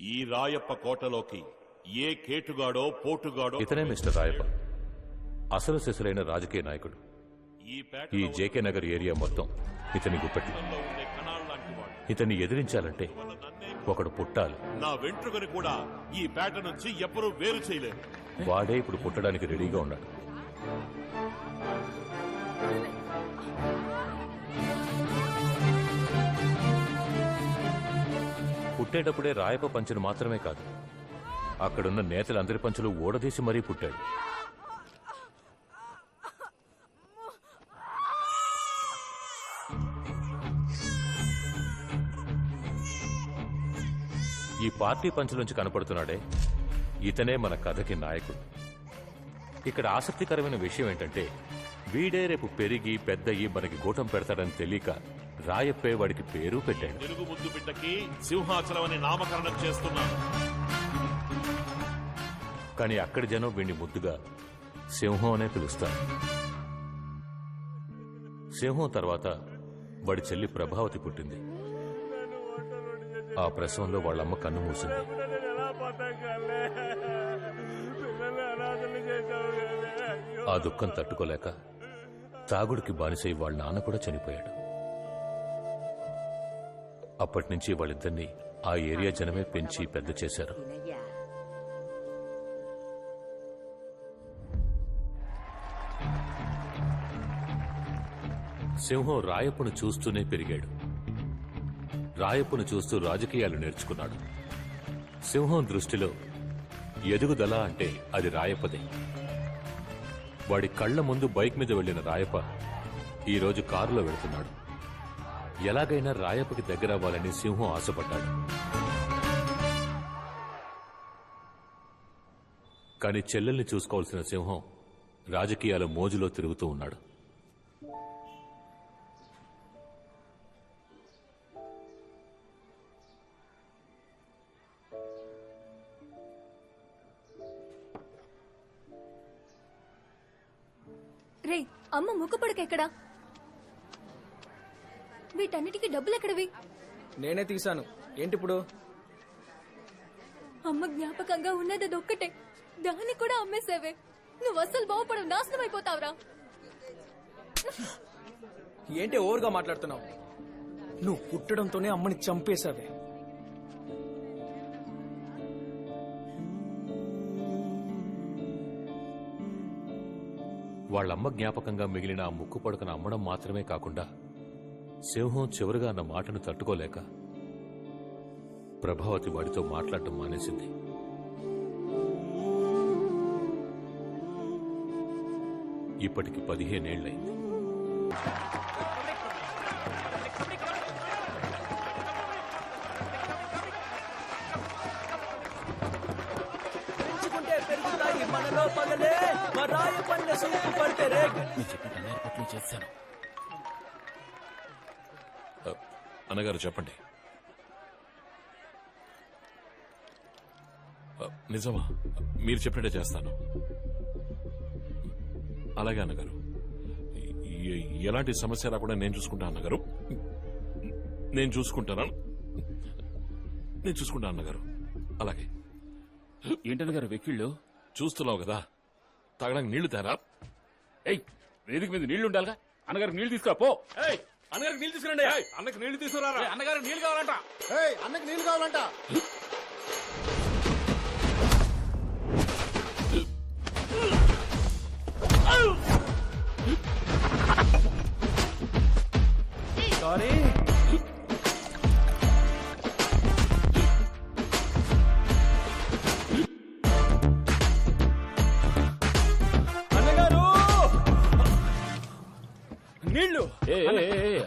ఈ రాయప్ప కోటలోకి ఏ కేటుగాడో పోటుగాడో ఇతనే మిస్టర్ రాయప్ప. అసలు సిసలైన రాజకీయ నాయకుడు. ఈ ఈ పేటలో జేకే నగర్ ఏరియా మొత్తం ఇతని గుప్పెట్లు వాడు. ఇతన్ని ఎదిరించాలంటే ఒకడు పుట్టాలి. నా వెంట్రుకని కూడా ఈ పేట నుంచి ఎవ్వరూ వేరు చేయలేరు. వాడే ఇప్పుడు పుట్టడానికి రెడీగా ఉన్నాడు. పుట్టేటప్పుడే రాయప పంచును మాత్రమే కాదు అక్కడున్న నేతలందరి పంచులు ఊడదీసి మరీ పుట్టాడు ఈ పార్టీ పంచులోంచి కనపడుతున్నాడే ఇతనే మన కథకి నాయకుడు. ఇక్కడ ఆసక్తికరమైన విషయం ఏంటంటే వీడే రేపు పెరిగి పెద్దయి మనకి గూటం పెడతాడని తెలియక రాయప్పే వాడికి పేరు పెట్టాడు. తెలుగు ముద్దు బిడ్డకి సింహాచలం అని నామకరణం చేస్తున్నాను. కానీ అక్కడి జనం వీడిని ముద్దుగా సింహం అనే పిలుస్తారు. సింహం తర్వాత వాడి చెల్లి ప్రభావతి పుట్టింది. ఆ ప్రసవంలో వాళ్ళమ్మ కన్ను మూసింది. ఆ దుఃఖం తట్టుకోలేక తాగుడికి బానిసై వాళ్ళ నాన్న కూడా చనిపోయాడు. అప్పటి నుంచి వాళ్ళిద్దరినీ ఆ ఏరియా జనమే పెంచి పెద్ద చేశారు. సింహం రాయప్పును చూస్తూనే పెరిగాడు. రాయప్పును చూస్తూ రాజకీయాలు నేర్చుకున్నాడు. సింహం దృష్టిలో ఎదుగుదల అంటే అది రాయప్పదే. వాడి కళ్ళ ముందు బైక్ మీద వెళ్ళిన రాయప ఈరోజు కారులో వెళుతున్నాడు. ఎలాగైనా రాయప్పకి దగ్గర అవ్వాలని సింహం ఆశపడ్డాడు. కానీ చెల్లెల్ని చూసుకోవాల్సిన సింహం రాజకీయాల మోజులో తిరుగుతూ ఉన్నాడు. రే అమ్మ ముక్కుపడక ఎక్కడా? వీటన్నిటికీ డబ్బులు ఎక్కడవి నేనే తీశాను. ఏంటి ఇప్పుడు అమ్మ జ్ఞాపకంగా ఉన్నది అదొక్కటే. దాన్ని కూడా అమ్మేసేవే. నువ్వు అస్సలు బాగుపడవు నాశనం అయిపోతావురా. ఏంటి ఓవర్గా మాట్లాడుతున్నావు? నువ్వు పుట్టడంతోనే అమ్మని చంపేశావే. వాళ్ళమ్మ జ్ఞాపకంగా మిగిలిన ఆ ముక్కు పడకను అమ్మడం మాత్రమే కాకుండా సింహం చివరిగా అన్న మాటను తట్టుకోలేక ప్రభావతి వాడితో మాట్లాడటం మానేసింది. ఇప్పటికి పదిహేనేళ్ళైంది పెరుగుతాయి మనలో పగలే. మా అన్నగారు చెప్పండి. నిజమా? మీరు చెప్పినట్టే చేస్తాను. అలాగే అన్నగారు. ఎలాంటి సమస్య రాకుండా నేను చూసుకుంటా అన్నగారు. నేను చూసుకుంటాను? నేను చూసుకుంటా అన్నగారు. అలాగే. ఏంటన్న గారు వెక్కిళ్ళు? చూస్తున్నావు కదా. తాగడానికి నీళ్ళు తేరా? ఏయ్ వేదిక మీద నీళ్ళు ఉండాలిగా. అన్నగారికి నీళ్ళు తీసుకురా పో. ఏయ్, అన్నగారికి నీళ్ళు తీసుకురండి. ఏయ్, అన్నకి నీళ్ళు తీసుకురా అన్నగారికి నీళ్ళు కావాలంట. అన్నకి నీళ్ళు కావాలంట. సారీ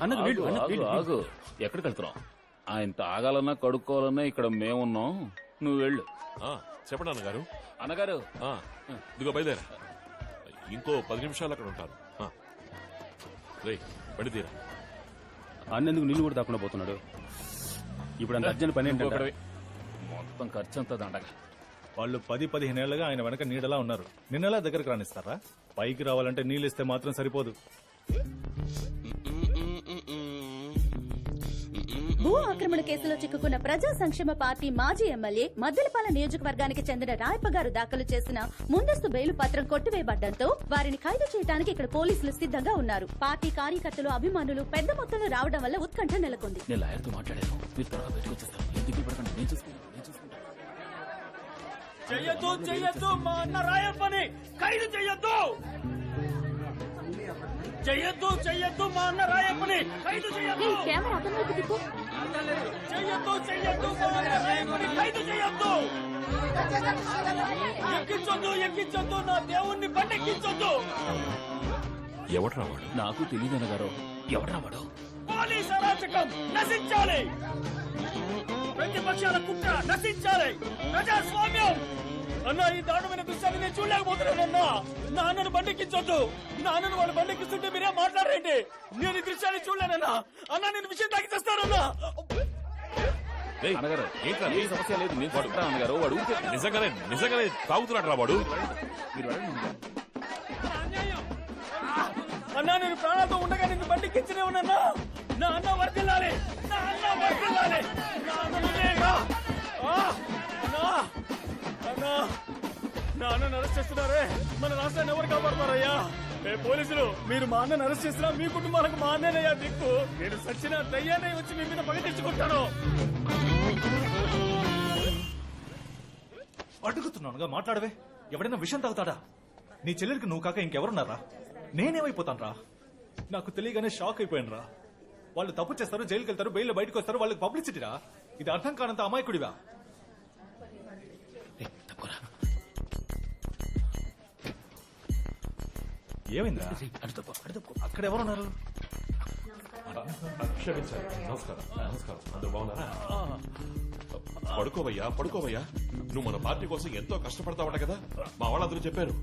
ఆగు, ఆగు, ఆగు. ఎక్కడికి వెళ్తున్నావు? ఆయన తాగాలన్నా కడుక్కోవాలన్నా ఇక్కడ మేమున్నాం. నువ్వు వెళ్ళు. ఆ, చెప్పండి అన్నగారు. అన్నగారు. ఆ, ఇదిగో బయలుదేరా. ఇంకో పది నిమిషాలు అక్కడ ఉంటాను ఆ. రేయ్ బండి తీరా. అన్నెందుకు నీళ్ళు కూడా తాకుండా పోతున్నాడు? ఇప్పుడు అంత అర్జెంట్ పని ఏంటంటే ఇంకొకడివి. మొత్తం ఖర్చు అంతా దండగా. వాళ్ళు పది పదిహేనేళ్ళుగా ఆయన వెనక నీడలా ఉన్నారు. నిన్నలా దగ్గరకు రానిస్తారా? పైకి రావాలంటే నీళ్ళు ఇస్తే మాత్రం సరిపోదు. భూ ఆక్రమణ కేసులో చిక్కుకున్న ప్రజా సంక్షేమ పార్టీ మాజీ ఎమ్మెల్యే మద్దెలపాల నియోజకవర్గానికి చెందిన రాయప్ప గారు దాఖలు చేసిన ముందస్తు బెయిలు పత్రం కొట్టివేయబడ్డంతో వారిని ఖైదు చేయడానికి ఇక్కడ పోలీసులు సిద్ధంగా ఉన్నారు. పార్టీ కార్యకర్తలు అభిమానులు పెద్ద మొత్తంలో రావడం వల్ల ఉత్కంఠ నెలకొంది. చెయ్యొద్దు చెయ్యొద్దు మా అన్న రాయప్పని ఖైదు చెయ్యొద్దు! చెయ్యొద్దు చెయ్యొద్దు మా అన్న రాయప్పని ఖైదు చెయ్యొద్దు! కెమెరా అతని తిప్పు. చెయ్యొద్దు చెయ్యొద్దు ఖైదు చెయ్యొద్దు ఎక్కించొద్దు ఎక్కించొద్దు నా దేవుణ్ణి బండెక్కించొద్దు ఎవట్రా వాడు? నాకు తెలియదు అన్నగారు. ఎవడ్రా వాడు? పోలీస్ అరాచకం నశించాలి. ప్రతిపక్షాల కుట్ర నశించాలి. ప్రజాస్వామ్యం అన్న ఈ దారుణమైన దృశ్యాన్ని నేను చూడలేకపోతున్నానన్నా నాన్నను బండెక్కించొద్దు నాన్నను వాళ్ళు బండెక్కిస్తుంటే మీరే మాట్లాడరేంటి? నేను ఈ దృశ్యాన్ని చూడలేనన్నా. అన్న నేను విషయం తాగి చేస్తానన్నా. రేయ్, అన్నగారు ఏంట్రా? ఏ సమస్య లేదు నేను చూసుకుంటాను అన్నగారు. వాడు ఊరికే నిజంగానే నిజంగానే తాగుతున్నాడు రా వాడు. మీరు. అన్నా నేను ప్రాణాలతో ఉండగా నిన్ను బండెక్కించనే ఉన్నానా నా అన్న వర్దిల్లాలి నా అన్న వర్దిల్లాలి నా అన్నను అరెస్ట్ చేస్తున్నారే. మన రాష్ట్రాన్ని ఎవరు కాపాడతారయ్యా ఏ పోలీసులు మీరు మా అన్నను అరెస్ట్ చేసినా మీ కుటుంబాలకు మా అన్నయ్యా దిక్కు. నేను సచ్చిన దయ్యానే వచ్చి మీ మీద పగ తెచ్చుకుంటాను. అడుగుతున్నానుగా మాట్లాడవే. ఎవడైనా విషయం తాగుతాడా? నీ చెల్లెలికి నువ్వు కాక ఇంకెవరున్నారా? నేనేమైపోతాను రా నాకు తెలియగానే షాక్ అయిపోయాను రా వాళ్ళు తప్పు చేస్తారు జైలుకి వెళ్తారు బెయిల్ బయటకు వస్తారు వాళ్ళకి పబ్లిసిటీ రా ఇది అర్థం కానంత అమాయకుడివా? తప్పుకోరా. ఏమైందా అటు తప్పు. అక్కడ ఎవరున్నారు క్షమించాలి నమస్కారం నమస్కారం అందరూ బాగున్నారా పడుకోవయ్యా పడుకోవయ్యా నువ్వు మన పార్టీ కోసం ఎంతో కష్టపడతావట కదా మా వాళ్ళందరూ చెప్పారు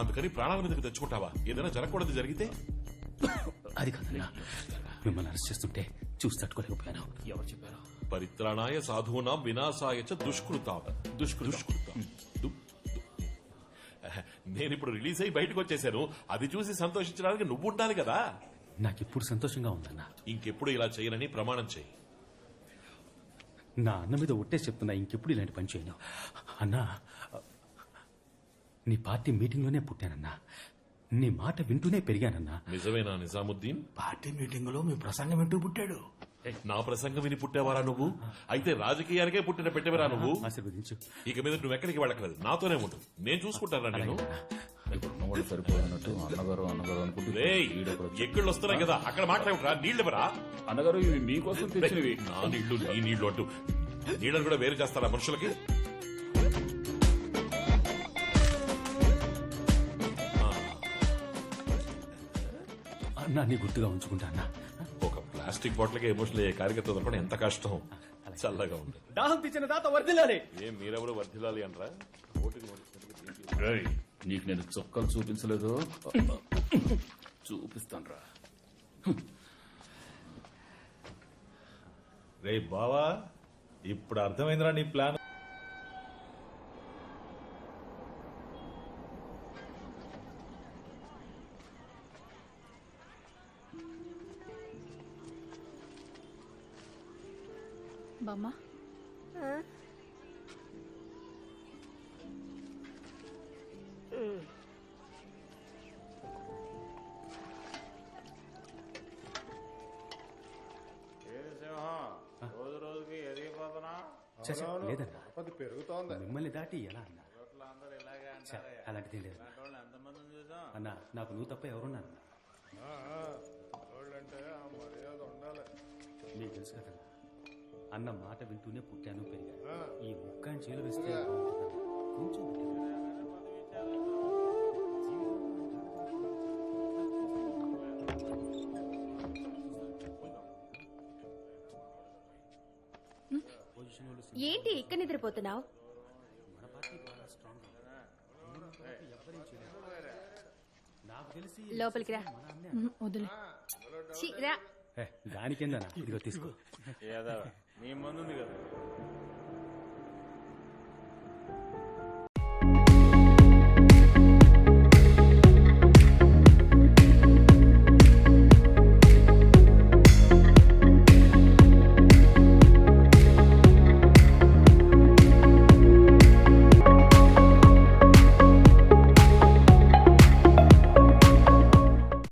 అందుకని ప్రాణాల మీదకి తెచ్చుకుంటావా ఏదైనా జరగకూడదు జరిగితే అది కాదన్నా మిమ్మల్ని అరెస్ట్ చేస్తుంటే చూసి తట్టుకోలేకపోయాను ఎవరు చెప్పారు పరిత్రాణాయ సాధూనాం వినాశాయ చ దుష్కృతాం. నేను ఇప్పుడు రిలీజ్ అయ్యి బయటకు వచ్చేసాను. అది చూసి సంతోషించడానికి నువ్వు ఉండాలి కదా. నాకు ఇప్పుడు సంతోషంగా ఉందన్నా. ఇంకెప్పుడు ఇలా చేయనని ప్రమాణం చేయి. నా అన్న మీద ఒట్టేసి చెప్తున్నా ఇంకెప్పుడు ఇలాంటి పని చేయను. అన్నా నీ పార్టీ మీటింగ్లోనే పుట్టానన్నా. నీ మాట వింటూనే పెరిగానన్నా. నిజమేనా నిజాముద్దీన్? పార్టీ మీటింగ్లో మీ ప్రసంగం వింటూ పుట్టాడు. నా ప్రసంగం విని పుట్టేవారా నువ్వు? అయితే రాజకీయానికే పుట్టిన పెట్టేవరా నువ్వు? ఆశీర్వదించు. ఇక మీద నువ్వు ఎక్కడికి వెళ్ళకలేదు నాతోనే ఉండు. నేను చూసుకుంటానా నేను ఇప్పుడు సరిపోయినట్టు అన్నగారు అన్నగారు అనుకుంటూ ఎక్కడ వస్తున్నాయి కదా? అక్కడ మాట్లాడరా? నీళ్ళు ఇవ్వరా అన్నగారు ఇవి మీకోసం తెచ్చినవి. నా నీళ్ళు నీ నీళ్ళు అంటూ. నీళ్ళని కూడా వేరు చేస్తారా మనుషులకి? అన్నా నీ గుర్తుగా ఉంచుకుంటా అన్నా. ప్లాస్టిక్ బాటిల్కి ఎమోషనల్ అయ్యే కార్యకర్త ఎంత కష్టం? చల్లగా ఉంది దాహం తెచ్చిన తాత వర్దిల్లాలి ఏం మీరెవరు వర్ధిల్లాలి నోటికి రేయ్, నీకు నేను చొక్కాలు చూపించలేదు? చూపిస్తాను రా రే బావా ఇప్పుడు అర్థమైందిరా నీ ప్లాన్. లేదన్నా. అది పెరుగుతోంది. మిమ్మల్ని దాటి ఎలా అన్నా? అలాంటిది లేదు. అన్నా నాకు నువ్వు తప్ప ఎవరున్నా నీకు తెలుసు కదా అన్న మాట వింటూనే పుట్టాను పెరిగాను. ఈ ముక్క చేలు వేస్తే. కొంచెం ఏంటి ఇక్కడ నిద్రపోతున్నావు? నాకు తెలిసి లోపలికి రా. వదిలే. ఇదిగో తీసుకో. నీ మంది ఉంది కదా.